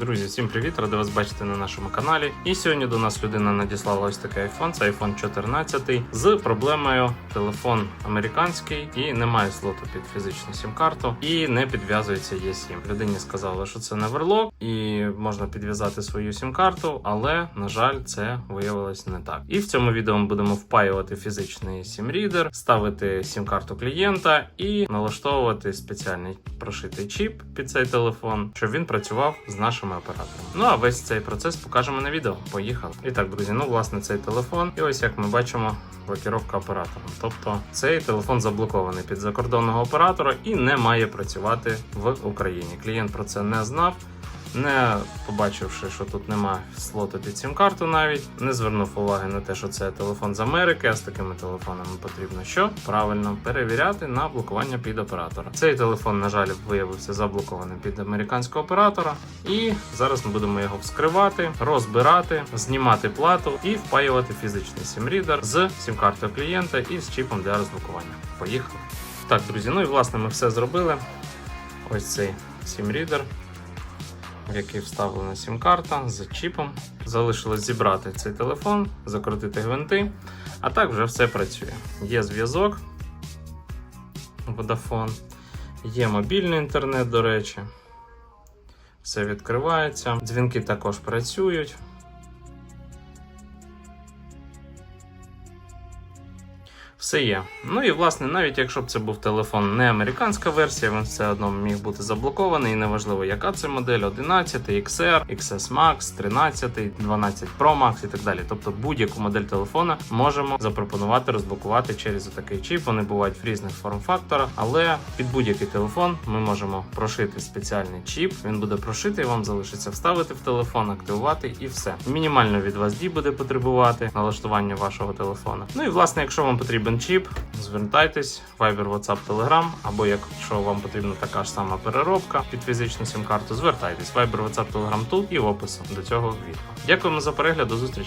Друзі, всім привіт! Радий вас бачити на нашому каналі. І сьогодні до нас людина надіслала ось такий iPhone, це iPhone 14 з проблемою телефон американський і немає слоту під фізичну сім-карту і не підв'язується eSIM. Людині сказали, що це не верлок і можна підв'язати свою сім-карту, але на жаль, це виявилось не так. І в цьому відео ми будемо впаювати фізичний сім-рідер, ставити сім-карту клієнта і налаштовувати спеціальний прошитий чіп під цей телефон, щоб він працював з нашими операторами. Ну а весь цей процес покажемо на відео. Поїхали. І так, друзі, ну власне цей телефон. І ось як ми бачимо. Блокіровка оператором. Тобто цей телефон заблокований під закордонного оператора і не має працювати в Україні. Клієнт про це не знав, не побачивши, що тут немає слоту під сім-карту, навіть не звернув уваги на те, що це телефон з Америки. А з такими телефонами потрібно що правильно перевіряти на блокування під оператора. Цей телефон, на жаль, виявився заблокованим під американського оператора. І зараз ми будемо його вскривати, розбирати, знімати плату і впаювати фізичний сім-рідер з сім-картою клієнта і з чіпом для розблокування. Поїхали. Так, друзі, ну і власне ми все зробили. Ось цей сім-рідер в який вставлена сім-карта з чіпом. Залишилось зібрати цей телефон, закрутити гвинти, а так вже все працює. Є зв'язок, Vodafone, є мобільний інтернет, до речі. Все відкривається. Дзвінки також працюють. Все є. Ну і власне, навіть якщо б це був телефон не американська версія, він все одно міг бути заблокований. І неважливо, яка це модель 11, XR, XS Max, 13, 12 Pro Max і так далі. Тобто будь-яку модель телефона можемо запропонувати розблокувати через такий чіп. Вони бувають в різних форм-факторах, але під будь-який телефон ми можемо прошити спеціальний чіп. Він буде прошитий, вам залишиться вставити в телефон, активувати і все. Мінімально від вас дій буде потребувати налаштування вашого телефона. Ну і власне, якщо вам потрібен чіп, звертайтесь, Viber, WhatsApp, Telegram, або якщо вам потрібна така ж сама переробка під фізичну сім-карту, звертайтесь. Viber, WhatsApp, Telegram тут і в описі до цього відео. Дякуємо за перегляд, до зустрічі.